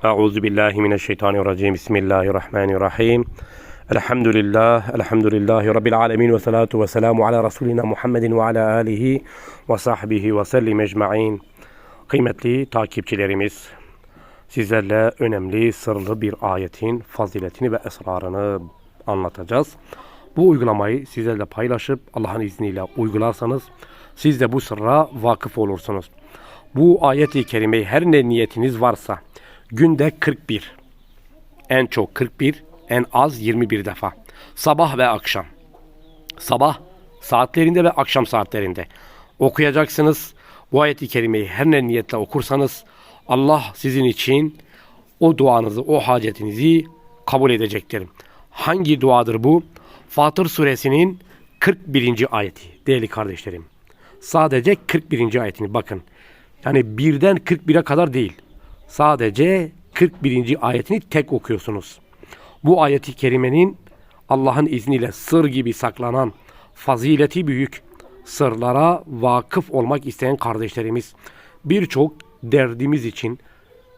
Euzu billahi mineşşeytanirracim. Bismillahirrahmanirrahim. Elhamdülillah, elhamdülillahi rabbil alamin ve salatu ve selamu ala Resulina Muhammedin ve ala alihi ve sahbihi ve sellim ecmaîn. Kıymetli takipçilerimiz, sizlerle önemli sırlı bir ayetin faziletini ve esrarını anlatacağız. Bu uygulamayı sizlerle paylaşıp Allah'ın izniyle uygularsanız siz de bu sırra vakıf olursunuz. Bu ayeti kerimeyi her ne niyetiniz varsa günde 41, en çok 41, en az 21 defa. Sabah ve akşam. Sabah saatlerinde ve akşam saatlerinde okuyacaksınız. Bu ayeti kerimeyi her ne niyetle okursanız Allah sizin için o duanızı, o hacetinizi kabul edecektir. Hangi duadır bu? Fatır suresinin 41. ayeti değerli kardeşlerim. Sadece 41. ayetini bakın. Yani birden 41'e kadar değil. Sadece 41. ayetini tek okuyorsunuz. Bu ayeti kerimenin Allah'ın izniyle sır gibi saklanan fazileti büyük sırlara vakıf olmak isteyen kardeşlerimiz birçok derdimiz için,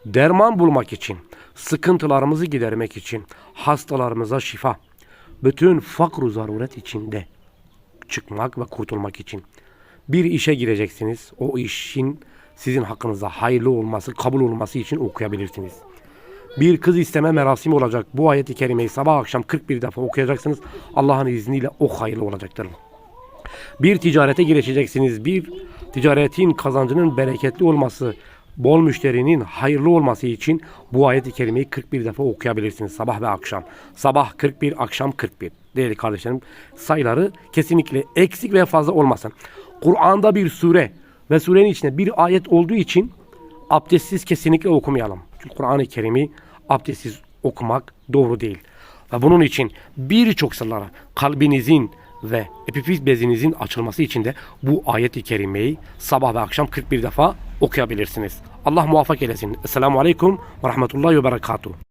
derman bulmak için, sıkıntılarımızı gidermek için, hastalarımıza şifa, bütün fakru zaruret içinde çıkmak ve kurtulmak için bir işe gireceksiniz. O işin sizin hakkınızda hayırlı olması, kabul olması için okuyabilirsiniz. Bir kız isteme merasimi olacak. Bu ayeti kerimeyi sabah akşam 41 defa okuyacaksınız. Allah'ın izniyle o hayırlı olacaktır. Bir ticarete girişeceksiniz. Bir ticaretin kazancının bereketli olması, bol müşterinin hayırlı olması için bu ayeti kerimeyi 41 defa okuyabilirsiniz sabah ve akşam. Sabah 41, akşam 41. Değerli kardeşlerim sayıları kesinlikle eksik ve fazla olmasın. Kur'an'da bir sure ve surenin içinde bir ayet olduğu için abdestsiz kesinlikle okumayalım. Çünkü Kur'an-ı Kerim'i abdestsiz okumak doğru değil. Ve bunun için birçok sırlara kalbinizin ve epifiz bezinizin açılması için de bu ayet-i kerimeyi sabah ve akşam 41 defa okuyabilirsiniz. Allah muvaffak eylesin. Esselamu Aleyküm ve Rahmetullahi ve Berekatuhu.